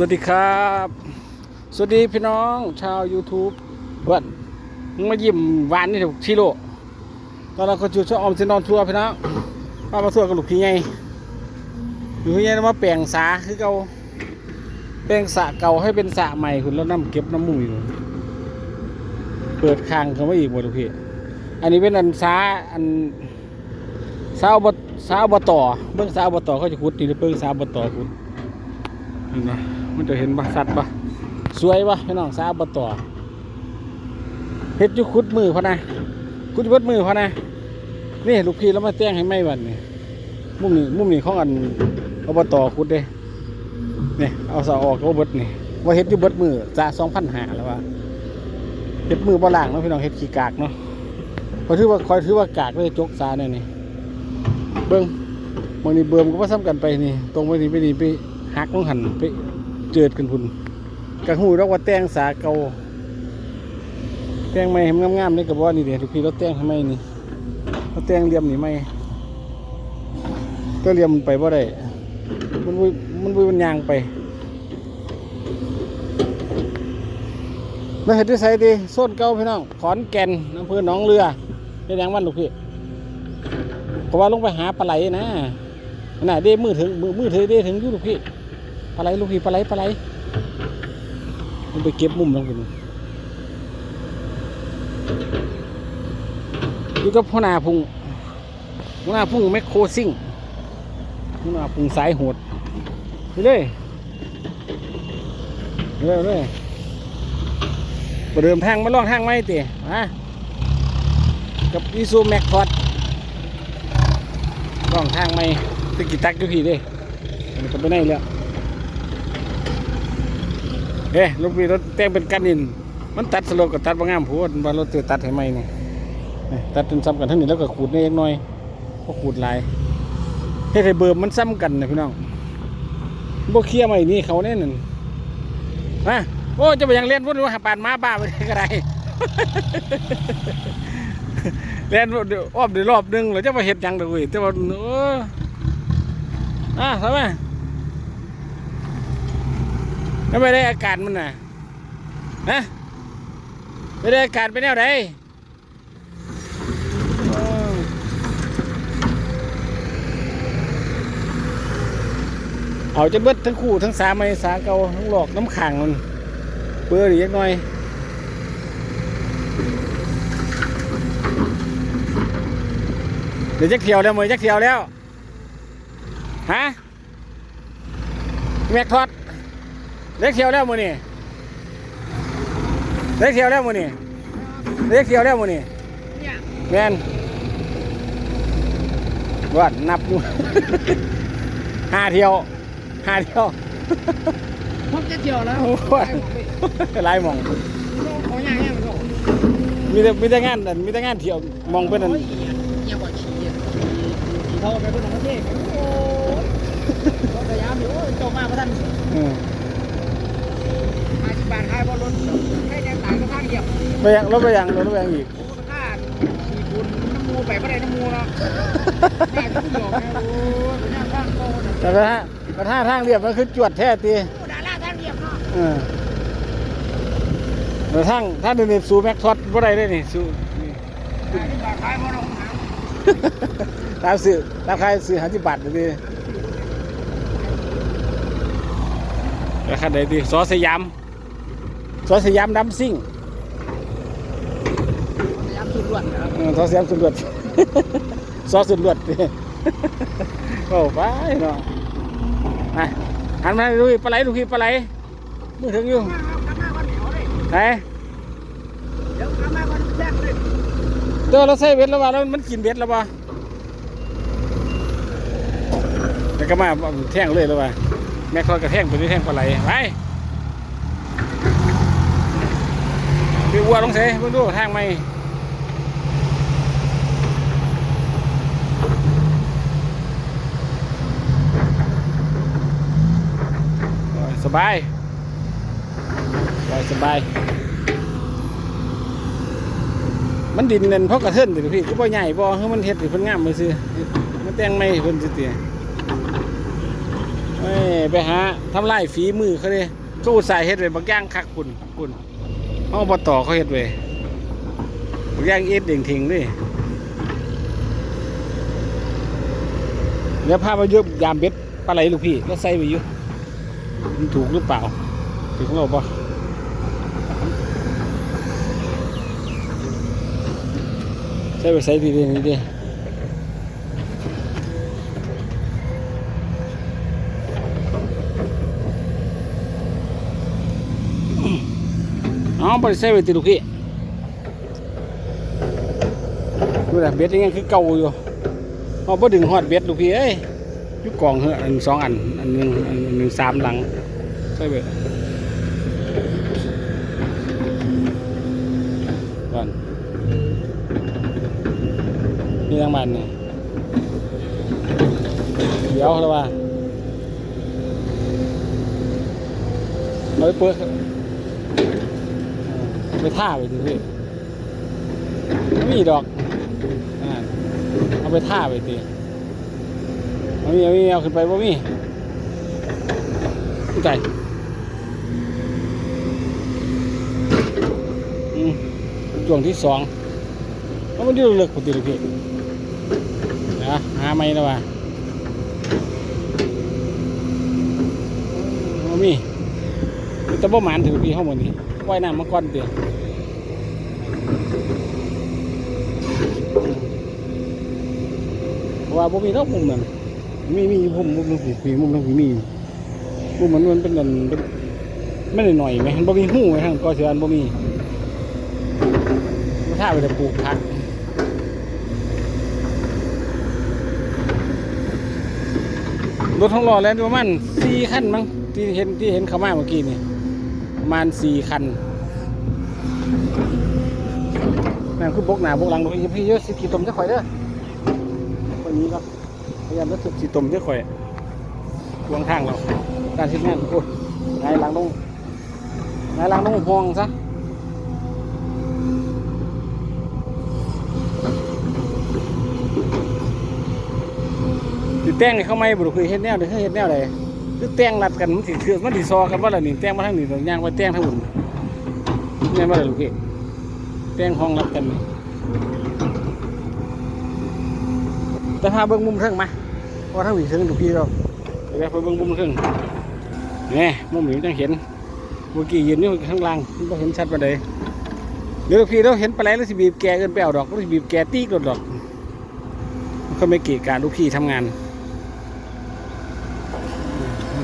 สวัสดีครับ สวัสดีพี่น้องชาว YouTube เพื่นมายิ้มหวานนี่ถอะชิโร่ตอนเราก็จูชอบออมเซนอนทัวร์พี่น้องมามาทัวร์กับลูกพี่ไงลูกพี่ไงมาแปลงสาคือเก่าแปลงสะเก่าให้เป็นสะใหม่คุณแล้วน้ำเก็บน้ำมูกอยู่เปิดคางเขาไมาอีกหมดลูกพี่อันนี้เป็นอันสาอันสาอบสาอบต่อเบื้องสาอบต่อเขาจะขุดนี่เบื้องสาอบต่อขุด เห็นะมันจะเห็นปะสัตว์ปะสวยปะพี่น้องสาบต่อเฮ็ดอยุคุดมือพะนะคุดเบดมือพะนะนี่ลูกพี่แล้วมาแต้งให้ไหมวันนี่มุมนี้มุมนี้ของอันอบตคุดเด้นี่เอาสาออกก็เบิดนี่ว่าเฮ็ดอยู่เบิดมือจะสองพันหาแล้วว่าเฮ็ดมือบ่ล่างเนาะพี่น้องเฮ็ดขี้กากเนาะพอถือว่าคอยถือว่ากากเลยจกสาเนี่ยนี่เบิ้งบางนี้เบิ่มก็ว่าซ้ำกันไปนี่ ตรงไปนี่ไปนี่ไป หักลงหันไปเจิดกันพุ่นกระหูเราว่าแตงสาเกาแตงไม่ให้มันงามๆนี่กับว่านี่เดี๋ยวทุกพี่เราแตงให้ไมนี่เราแตงเหลี่ยมนี่ไม่ก็เหลี่ยมไปว่าได้มันวุ้ยมันวุ้ยมันยางไปแล้วเห็ดที่ใส่ดีส้นเก่าพี่น้องขอนแก่นอำเภอหนองเรือเป็นยังวันลูกพี่เพราะว่าลงไปหาปลาไหลนะน่ะเด้มือถึงมือมือถือเด้ถึงอยู่ลูกพี่ ปลาไหลลูกพี่ปลาไหลปลาไหลมันไปเก็บมุมลงไปนี่อยู่กับพ่อนาพุงพ่อนาพุงแมคโครซิ่งพ่อนาพุงสายโหดไปเลยเร็วเลยประเดิมทางมาลองทางไหมเต๋มากับอีซูแม็กคอร์ดลองทางไหมตะกี้ตักอยู่พี่เด้มันก็ไปไหนแล้ว เอ๊ะลูกพี่รถแต่งเป็นกันนิน มันตัดสโลกับตัดบางงามพูดว่ารถเตือตัดให้ไหมนี่ตัดจนซ้ำกันทั้งนี้แล้วก็ขูดนี่เล็กน้อยก็ขูดลายเฮ็ดให้เบิ่มมันซ้ำกันนะพี่น้องบ่เคลียร์ใหม่นี่เขาแน่นั่งนะโอ้จะไปยังเล่นวุ่นว่าปานมาบ้าไปได้ก็ได้เล่นอ้อมเดี๋ยวรอบหนึงแล้วจะมาเฮ็ดยังเด้อเว้ยแต่ว่าเอออะทำไม แล้วไม่ได้อากาศมันน่ะฮะไม่ได้อากาศเป็นแนวใดเออเอาจะเบิดทั้งคู่ทั้งสามไม้สาเกาทั้งหลอกน้ำขังมันเบื่อหรือยังน้อยเดี๋ยวจะเที่ยวแล้วมือจะเที่ยวแล้วฮะแม็กทอด เล็กเที่ยวแล้วมือนี่เล็กเที่ยวแล้วมือนี่เล็กเที่ยวแล้วมือนี่แมนวัดนับอยู่ห้าเที่ยวห้าเที่ยวพบจะเที่ยวแล้วโอ้โหหลายหมองเขาย่างย่างเขามีแต่มีแต่งานอันมีแต่งานเที่ยวมองเป็นอันเงียบกว่าขี้เขาไปเป็นประเทศโอ้ยพยายามอยู่โตมาพระท่านเออห้าสิ บาทขายบอลรถให้แดงต่างก็ข้างเหยียบไปยังรถไปยังรถไปยังอีกโอ้ค่าขี่บุญน้ำมูไปไม่ได้น้ำมูเนาะแม่ต้องหยอกนะโอ้ยเป็นย่างข้างโตนะแต่กระทะกระทะทางเรียบมันคือจวดแท้ตีดาราทานเหยียบเนาะเออแต่ทางทางเดินสูแม็กทอดบ่ได้เลยนี่สูนี่บาทขายบอลรถตามสื่อตามใครสื่อหาที่บัตรเลยแล้วคันใดดีซอสยาม ซอสยามดัมซิ่งพยายามสุดล้วนนะครับเออซอสยามสุดเลือดซอสสุดเลือดโอ้ไปเนาะไปหันมาดูปลาไหลลูกพี่ปลาไหลมือถึงอยู่กลับมาวันเดียวเลยไหนเดี๋ยวกลับมาวันแรกเลยเตัวเราใส่เบ็ดแล้วว่าแล้วมันกินเบ็ดแล้วว่าแล้วก็มาแท่งเลยแล้วว่าแม่คอยกระแท่งไปที่แท่งปลาไหลไป พี่วัวลงเสเพิ่งดูทางไม่สบายสบายสบาย มันดินนั่นเพราะกระเทินติพี่ก็บ่ใหญ่บ่คือมันเฮ็ดห้เพิ่นงามมือซื่อมันแต่งไม่ให้เพิ่นซื่อเตี้ยไปหาทำลายฝีมือเขาเลยเขาอุตส่าห์เฮ็ดไว้บางอย่างคักคุณคุณ เขาบต่อเขาเห็ดเว้บางอย่างเอ็ดเด่งทิ้งนี่แล้วพามาเยอะยามเบ็ดปลาไหลลูกพี่ก็ใส่ไปอยู่มันถูกหรือเปล่า ถูกขอเราปะใส่ไปใส่ดีๆนี่ดิ บริษัทเวทีลูกพี่ดูนะเบ็ดยังคือเก่าอยู่เอาบ่ดึงฮอดเบ็ดลูกพี่เอ้ยยุกกองเหอะอันสองอันอันหนึ่งอันหนึ่งสามหลังใช่เบ็ดก่อนนี่ทางบ้านนี่เดี๋ยวแล้วว่าเอาไปเปิด ไปท่าไปทีพี่ไม่มีดอกเอาไปท่าไปทีเอามีเอามีเอาขึ้นไปบ่มีใจอืมช่วงที่สองแล้วมันดื้อเลิกปกติเลยพี่นะหาไม่แล้วะบ่มีแต่บ่หมานถือพี่เข้าหมดนี้ว่ายน้ำมาก่อนเดียว เพราะ ว่าบ่มีนอกมุมนั่นมีมีมุมมุมมุมผีมุมทางผีมีมุมมันมันเป็นนั่นเป็นไม่ได้หน่อยไหมมันบ่มีหูไหมทางกอเสือนบ่มีมาท่าไปแต่ปลูกผักรถท้องล้อแล้วประมาณสี่คันมั้งที่เห็นที่เห็นเขามาเมื่อกี้นี่ประมาณสี่คันนั่นคือ บกหน้าบกหลังดูพี่เยอะสิกี่ตมจะข่อยเด้อ คนนี้ก็พยายามจะถูกสีตมเยอะข่อยวางทางเราการทิ้งงานโอ้ยไงายหลังต้องไงายหลังต้องห่วงซะสิแต่งเข้าไม่บุรุษคือเฮ็ดแนวเด้อเฮ็ดแนวใดคือแต่งรัดกันมันสิคือมันสิซอกันว่าล่ะนี่แต่งมาทางนี้ย่างไปแต่งทางบุญนี่มาเลยลูกพี่แต่งห้องรัดกันนี่ จะพาเบิ้งมุมเครื่องมาเพราะทั้งหวีเชิงดูพี่เราเดี๋ยวไปเบิ้งมุมเครื่องนี่มุมนี้จังเห็นเมื่อกี้ยืนอยู่ข้างล่างมันบ่เห็นชัดปานใดเดี๋ยวพี่เราเห็นปลาไหลแล้วสิบีบแกเกินไปเอาดอกก็สิบีบแกตีกดดอกก็ไม่เกี่ยการลูกพี่ทำงาน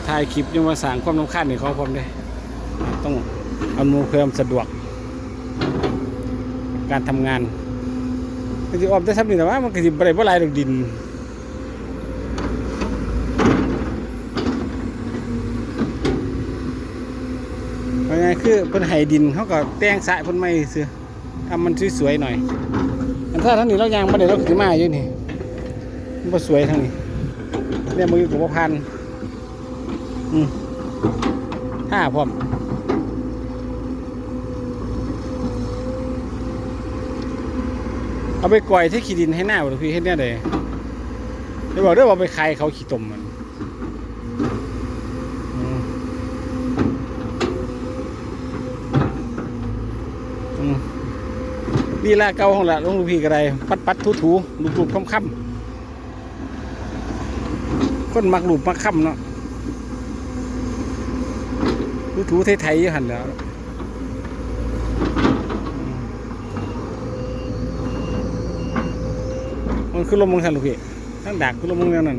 ถ่ายคลิปยังมาสั่งความน้ำคาญในเขาพร้อมเลยต้องอำนวยความสะดวก การทำงาน ก็สิออมได้ซ้ำนี่แต่ว่ามันก็สิบ่ได้บ่หลายดอกดินว่าไงคือเพิ่นให้ดินเขาก็แต่งสระเพิ่นไม่ซื่อทำมันสวยๆหน่อย อันถ้าทางนี้เรายางบ่ได้เราก็สิมาอยู่นี่มันบ่สวยทางนี้เนี่ยมือก็บ่พันอืมห้าพร้อม เอาไปก่อยที่ขี้ดินให้หน้าบ่ล่ะพี่เฮ็ดแน่ใดเดี๋ยวบอกเด้อว่าไปขายเขาขี้ตมมันนี่ละเก่าของละลุงลูกพี่ก็ได้ปัดปัดถูถูลูกลูกค่ำค่ำคนมักลูกมักค่ำเนาะถูถูไทยๆอยู่หันแล้ว มันคือลมมึงทันลูกพี่ทั้งดักคือลมมึงแนวนั้น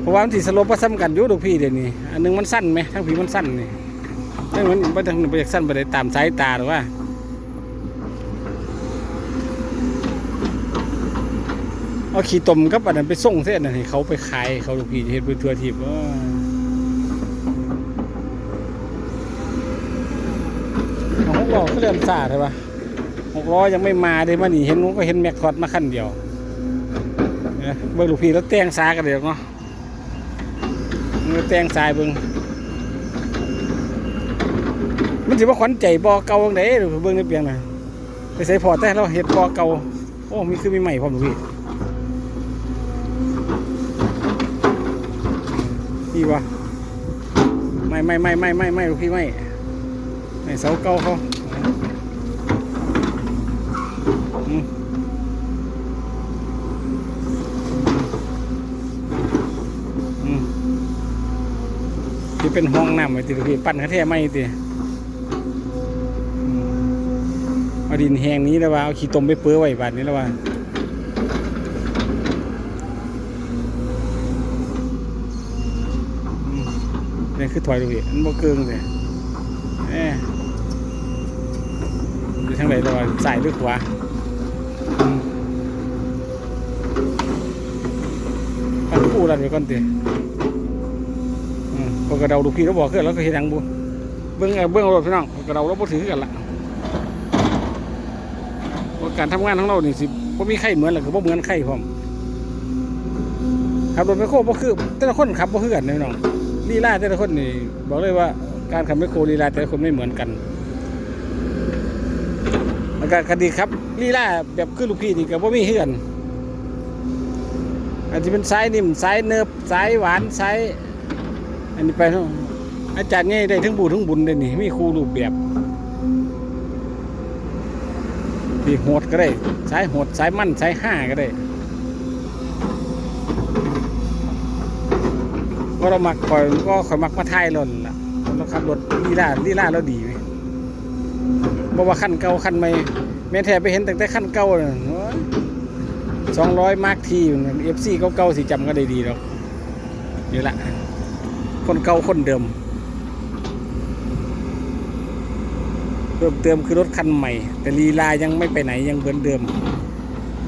เพราะว่ามันสิสลบประซ้ำกันอยู่ลูกพี่เดี๋ยวนี้อันหนึงมันสั้นไหมทั้งผีมันสั้นนี่ทั้งมันไปทางไปจากสั้นไปได้ตามสายตาหรือว่าเอาขี้ตมกับอันนั้นไปส่งเส้นนั้นให้เขาไปขายเขาลูกพี่เฮ็ดไปทั่วทิพย์ว่าเอาของเราก็เริ่มซาใช่ปะ หกล้อยังไม่มาเลยมานี่เห็นผมก็เห็นแม็กทอดมาขั้นเดียวเนี่ยเบิ่งลูกพี่แล้วแต่งสากันเดียวเนาะมือแต่งสายเบิ่งมันสิว่าขวัญใจบอเก่าจังไดเบิ่งในเปียงน่ะไปใส่พอแต่เราเห็ดบอเก่าโอ้มีคือมีใหม่พร้อมลูกพี่พี่วะไม่ไม่ไม่ไม่ไม่ไม่ลูกพี่ไม่ไม่เสาเก่าเขาอืมอืม ที่เป็นห้องน้ำไว้ติพี่ปั้นกระแทกไม่ติเอาดินแห้งนี้แล้วว่าเอาขี้ตมไปเปื้อไว้บาดนี้แล้วว่านี่คือถอยดูพี่มันบ่เกิงเลยเอ๊ะอยู่ทางไหนตัวสายหรือขวาอืมพันคู่รันไปก่อนติอืมพอ กระเดาดูพี่เราบอกขึ้นแล้วก็เฮ็ดหยังบุเบื้องเอาเบื้องเอารถพี่น้องกระเดาเราบ่ถือกันละว่าการทำงานของเรานี่สิบ่มีใครเหมือนหรือก็บ่เหมือนใครพร้อมขับรถไปโคบ่คือแต่ละคนขับบ่คือกันเด้อพี่น้องลีลาแต่ละคนนี่บอกเลยว่าการขับไมโครลีลาแต่ละคนไม่เหมือนกันแล้วก็คดีครับลีลาแบบคือลูกพี่นี่ก็บ่มีเฮือนอาจจะเป็นสายนิ่มสายเนิบสายหวานสาย อันนี้ไปเนาอาจารย์ง่ายได้ทั้งบูทั้งบุญเลยนี่มีครูรูปแบบที่โหดก็ได้สายโหดสายมั่นสายห้าก็ได้ก็เรามักคอยก็คอยมักมาถ่ายรถล่ะเราขับรถลีลาลีลาเราดีไหมบอกว่าขั้นเก่าขั้นใหม่แม่นแท้ไปเห็นตั้งแต่ขั้นเก่าเลยสองร้อยมาร์คทีเอฟซีเก่าๆสิจำก็ได้ดีหรอกนี่ละ คนเก่าคนเดิม เพิ่มเติมคือรถคันใหม่ แต่ลีลายังไม่ไปไหนยังเหมือนเดิม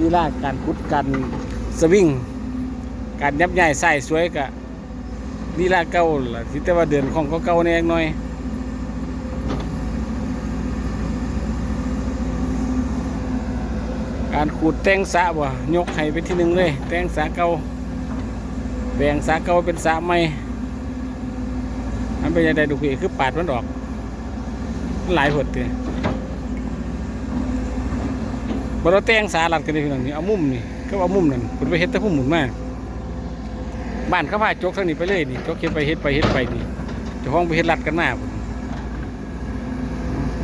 ลีลาการพุดการสวิงการยับย่ายใส่สวยกะนี่ลาเก่าล่ะที่แต่ว่าเดือนของก็เก่าแน่หน่อยการขูดแตงสะบ่ยกให้เป็นที่หนึ่งเลย แตงสะเก่าแบ่งสะเก่าเป็นสะใหม่ มันเป็นยังไงดูพี่คือปาดมันออกมันหลายหดเลยบราแต่งสาลัดกันเลยพี่น้องนี่เอามุมนี่ก็เอามุมนั่นคุณไปเฮ็ดแต่พุ่มหมุนมาบ้านเขาพาจกทางนี้ไปเลยนี่จกเฮ็ดไปเฮ็ดไปเฮ็ดไปนี่จ้าของไปเฮ็ดรัดกันมาพุ่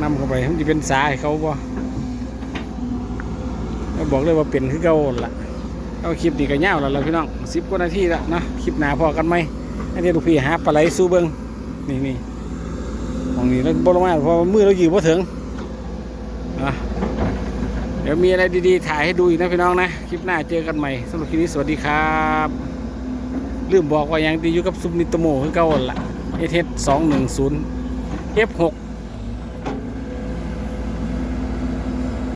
นำเข้าไปมันจะเป็นสาให้เขาบ่แล้วบอกเลยว่าเป็นคือเก่าหั่นล่ะเอาคลิปนี้ก็ยาวแล้วพี่น้องสิบกว่านาทีแล้วนะคลิปหนาพอกันไหมอันนี้ลูกพี่หาปลาไหลสู้เบิ่ง นี่นี่มองนี่แล้วบลมาเพราะมือเราอยู่พอถึงอะเดี๋ยวมีอะไรดีๆ ถ่ายให้ดูอีกนะพี่น้องนะ คลิปหน้าเจอกันใหม่สำหรับคลิปนี้สวัสดีครับลืมบอกว่ายังดีอยู่กับซุปนิตโมคือเก่าละเอเทสสองหนึ่งศูนย์เอฟหก